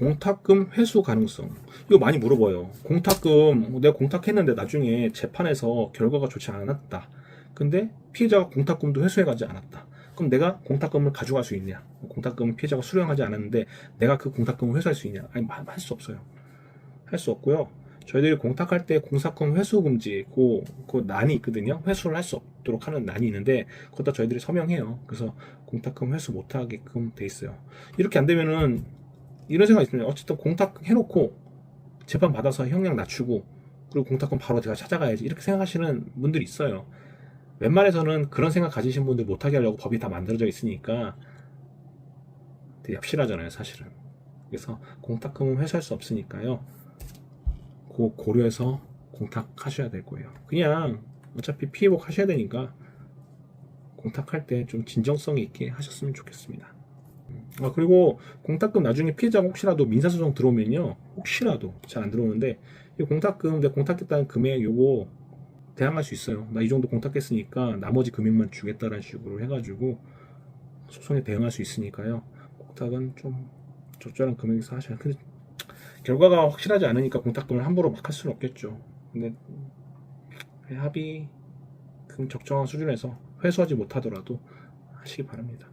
공탁금 회수 가능성 이거 많이 물어봐요. 공탁금 뭐 내가 공탁했는데 나중에 재판에서 결과가 좋지 않았다. 근데 피해자가 공탁금도 회수해가지 않았다. 그럼 내가 공탁금을 가져갈 수 있냐? 공탁금을 피해자가 수령하지 않았는데 내가 그 공탁금을 회수할 수 있냐? 아니 할 수 없어요. 할 수 없고요. 저희들이 공탁할 때 공사금 회수 금지 그, 그 난이 있거든요. 회수를 할 수 없도록 하는 난이 있는데 그것도 저희들이 서명해요. 그래서 공탁금 회수 못하게끔 돼 있어요. 이렇게 안 되면은 이런 생각이 있습니다. 어쨌든 공탁 해놓고 재판 받아서 형량 낮추고 그리고 공탁금 바로 제가 찾아가야지 이렇게 생각하시는 분들이 있어요. 웬만해서는 그런 생각 가지신 분들 못하게 하려고 법이 다 만들어져 있으니까 되게 얍실하잖아요, 사실은. 그래서 공탁금은 회수할 수 없으니까요. 그 고려해서 공탁하셔야 될 거예요. 그냥 어차피 피해복 하셔야 되니까 공탁할 때 좀 진정성 있게 하셨으면 좋겠습니다. 아 그리고 공탁금 나중에 피해자가 혹시라도 민사소송 들어오면요. 혹시라도 잘 안 들어오는데 이 공탁금 내가 공탁했다는 금액 요거 대항할 수 있어요. 나 이 정도 공탁했으니까 나머지 금액만 주겠다라는 식으로 해가지고 소송에 대응할 수 있으니까요. 공탁은 좀 적절한 금액에서 하셔야 근데 결과가 확실하지 않으니까 공탁금을 함부로 막 할 수는 없겠죠. 근데 합의 금 적정한 수준에서 회수하지 못하더라도 하시기 바랍니다